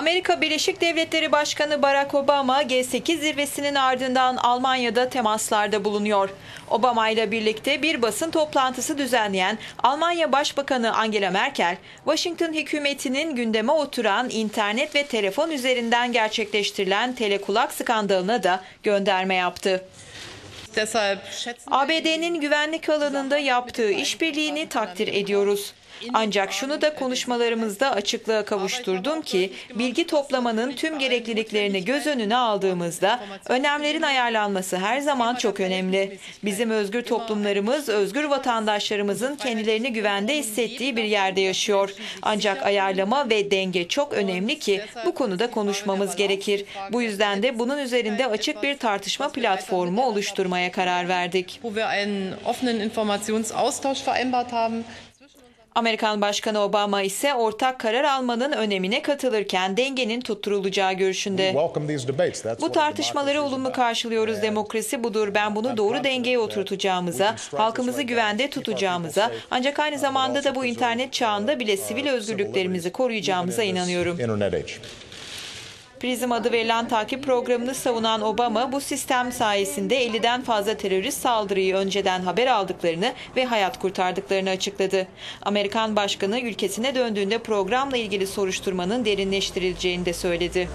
Amerika Birleşik Devletleri Başkanı Barack Obama G8 zirvesinin ardından Almanya'da temaslarda bulunuyor. Obama ile birlikte bir basın toplantısı düzenleyen Almanya Başbakanı Angela Merkel, Washington hükümetinin gündeme oturan internet ve telefon üzerinden gerçekleştirilen telekulak skandalına da gönderme yaptı. ABD'nin güvenlik alanında yaptığı işbirliğini takdir ediyoruz. Ancak şunu da konuşmalarımızda açıklığa kavuşturdum ki bilgi toplamanın tüm gerekliliklerini göz önüne aldığımızda önlemlerin ayarlanması her zaman çok önemli. Bizim özgür toplumlarımız özgür vatandaşlarımızın kendilerini güvende hissettiği bir yerde yaşıyor. Ancak ayarlama ve denge çok önemli ki bu konuda konuşmamız gerekir. Bu yüzden de bunun üzerinde açık bir tartışma platformu oluşturmaya karar verdik. wo wir einen offenen Informationsaustausch vereinbart haben. Amerikan Başkanı Obama ise ortak karar almanın önemine katılırken dengenin tutturulacağı görüşünde. Bu tartışmaları olumlu karşılıyoruz. Demokrasi budur. Ben bunu doğru dengeye oturtacağımıza, halkımızı güvende tutacağımıza, ancak aynı zamanda da bu internet çağında bile sivil özgürlüklerimizi koruyacağımıza inanıyorum. Prizm adı verilen takip programını savunan Obama bu sistem sayesinde 50'den fazla terörist saldırıyı önceden haber aldıklarını ve hayat kurtardıklarını açıkladı. Amerikan başkanı ülkesine döndüğünde programla ilgili soruşturmanın derinleştirileceğini de söyledi.